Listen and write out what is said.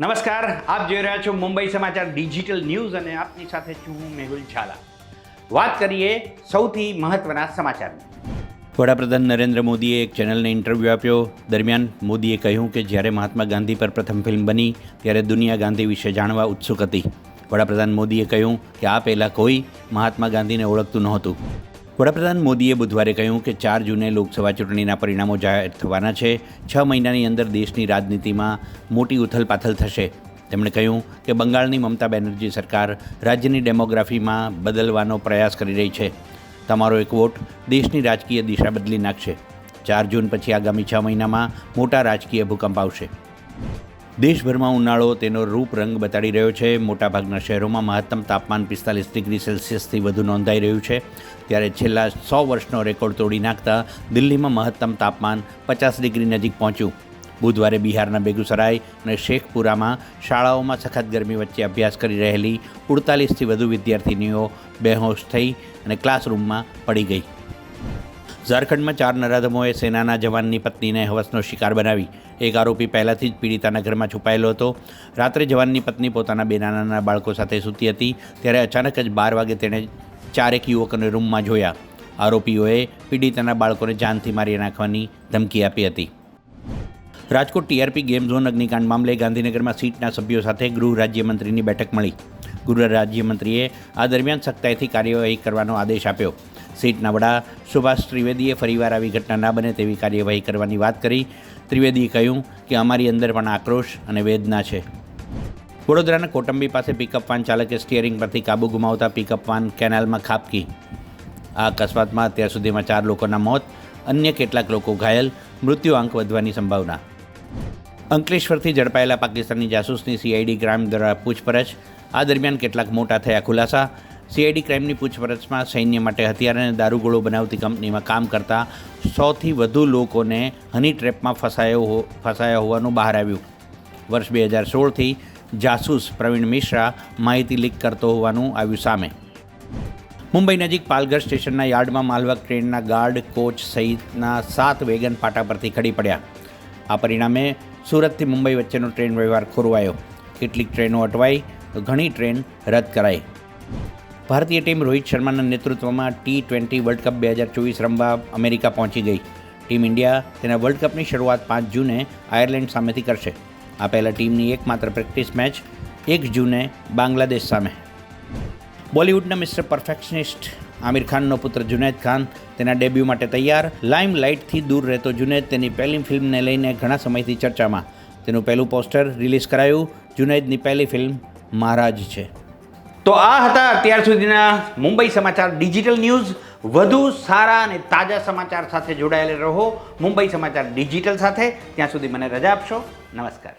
નમસ્કાર, આપ જોઈ રહ્યા છો મુંબઈ સમાચાર ડિજિટલ ન્યૂઝ અને આપની સાથે છું હું મેહુલ ઝાલા. વાત કરીએ સૌથી મહત્વના સમાચારની. વડાપ્રધાન નરેન્દ્ર મોદીએ એક ચેનલને ઇન્ટરવ્યૂ આપ્યો. દરમિયાન મોદીએ કહ્યું કે જ્યારે મહાત્મા ગાંધી પર પ્રથમ ફિલ્મ બની, ત્યારે દુનિયા ગાંધી વિશે જાણવા ઉત્સુક હતી. વડાપ્રધાન મોદીએ કહ્યું કે આ પહેલાં કોઈ મહાત્મા ગાંધીને ઓળખતું નહોતું. વડાપ્રધાન મોદીએ બુધવારે કહ્યું કે ચાર જૂને લોકસભા ચૂંટણીના પરિણામો જાહેર થવાના છે. છ મહિનાની અંદર દેશની રાજનીતિમાં મોટી ઉથલપાથલ થશે. તેમણે કહ્યું કે બંગાળની મમતા બેનર્જી સરકાર રાજ્યની ડેમોગ્રાફીમાં બદલવાનો પ્રયાસ કરી રહી છે. તમારો એક વોટ દેશની રાજકીય દિશા બદલી નાખશે. ચાર જૂન પછી આગામી છ મહિનામાં મોટા રાજકીય ભૂકંપ આવશે. દેશભરમાં ઉનાળો તેનો રૂપ રંગ બતાડી રહ્યો છે. મોટાભાગના શહેરોમાં મહત્તમ તાપમાન પિસ્તાલીસ ડિગ્રી સેલ્સિયસથી વધુ નોંધાઈ રહ્યું છે. ત્યારે છેલ્લા સો વર્ષનો રેકોર્ડ તોડી નાખતા દિલ્હીમાં મહત્તમ તાપમાન પચાસ ડિગ્રી નજીક પહોંચ્યું. બુધવારે બિહારના બેગુસરાય અને શેખપુરામાં શાળાઓમાં સખત ગરમી વચ્ચે અભ્યાસ કરી રહેલી ઉડતાલીસથી વધુ વિદ્યાર્થિનીઓ બેહોશ થઈ અને ક્લાસરૂમમાં પડી ગઈ. ઝારખંડમાં ચાર નરાધમોએ સેનાના જવાનની પત્નીને હવસનો શિકાર બનાવી. એક આરોપી પહેલાંથી જ પીડિતાના ઘરમાં છુપાયેલો હતો. રાત્રે જવાનની પત્ની પોતાના બે નાના બાળકો સાથે સૂતી હતી, ત્યારે અચાનક જ બાર વાગે તેણે ચારેક યુવકોને રૂમમાં જોયા. આરોપીઓએ પીડિતાના બાળકોને જાનથી મારી નાખવાની ધમકી આપી હતી. રાજકોટ ટીઆરપી ગેમ ઝોન અગ્નિકાંડ મામલે ગાંધીનગરમાં સીટના સભ્યો સાથે ગૃહ રાજ્યમંત્રીની બેઠક મળી. ગૃહ રાજ્યમંત્રીએ આ દરમિયાન સખ્તાઈથી કાર્યવાહી કરવાનો આદેશ આપ્યો. સીટના વડા સુભાષ ત્રિવેદીએ ફરીવાર આવી ઘટના ના બને તેવી કાર્યવાહી કરવાની વાત કરી. ત્રિવેદીએ કહ્યું કે અમારી અંદર પણ આક્રોશ અને વેદના છે. વડોદરાના કોટંબી પાસે પિકઅપ વાન ચાલકે સ્ટિયરિંગ પરથી કાબુ ગુમાવતા પિકઅપ વાન કેનાલમાં ખાબકી. આ અકસ્માતમાં અત્યાર સુધીમાં ચાર લોકોના મોત, અન્ય કેટલાક લોકો ઘાયલ, મૃત્યુ આંક વધવાની સંભાવના. અંકલેશ્વરથી ઝડપાયેલા પાકિસ્તાની જાસૂસની સીઆઈડી ક્રાઇમ દ્વારા પૂછપરછ. આ દરમિયાન કેટલાક મોટા થયા ખુલાસા. સીઆઈડી ક્રાઇમની પૂછપરછમાં સૈન્ય માટે હથિયાર અને દારૂગોળો બનાવતી કંપનીમાં કામ કરતા સોથી વધુ લોકોને હની ટ્રેપમાં ફસાયો ફસાયા હોવાનું બહાર આવ્યું. વર્ષ બે હજાર સોળથી જાસૂસ પ્રવીણ મિશ્રા માહિતી લીક કરતો હોવાનું આવ્યું સામે. મુંબઈ નજીક પાલઘર સ્ટેશનના યાર્ડમાં માલવાહક ટ્રેનના ગાર્ડ કોચ સહિતના સાત વેગન પાટા પરથી ખડી પડ્યા. આ પરિણામે સુરતથી મુંબઈ વચ્ચેનો ટ્રેન વ્યવહાર ખોરવાયો. કેટલીક ટ્રેનો અટવાઈ, ઘણી ટ્રેન રદ કરાઈ. ભારતીય ટીમ રોહિત શર્માના નેતૃત્વમાં ટી ટ્વેન્ટી વર્લ્ડ કપ બે હજાર ચોવીસ રમવા અમેરિકા પહોંચી ગઈ. ટીમ ઇન્ડિયા તેના વર્લ્ડ કપની શરૂઆત પાંચ જૂને આયર્લેન્ડ સામેથી કરશે. આ પહેલાં ટીમની એકમાત્ર પ્રેક્ટિસ મેચ એક જૂને બાંગ્લાદેશ સામે. બોલિવૂડના મિસ્ટર પરફેક્શનિસ્ટ આમિર ખાનનો પુત્ર જુનેદ ખાન તેના ડેબ્યુ માટે તૈયાર. લાઇમ લાઇટથી દૂર રહેતો જુનેદ તેની પહેલી ફિલ્મને લઈને ઘણા સમયથી ચર્ચામાં. તેનું પહેલું પોસ્ટર રિલીઝ કરાયું. જુનેદની પહેલી ફિલ્મ મહારાજ છે. તો આ હતા અત્યાર સુધીના મુંબઈ સમાચાર ડિજિટલ ન્યૂઝ. વધુ સારા અને તાજા સમાચાર સાથે જોડાયેલા રહો. મુંબઈ સમાચાર ડિજિટલ સાથે. ત્યાં સુધી મને રજા આપશો. નમસ્કાર.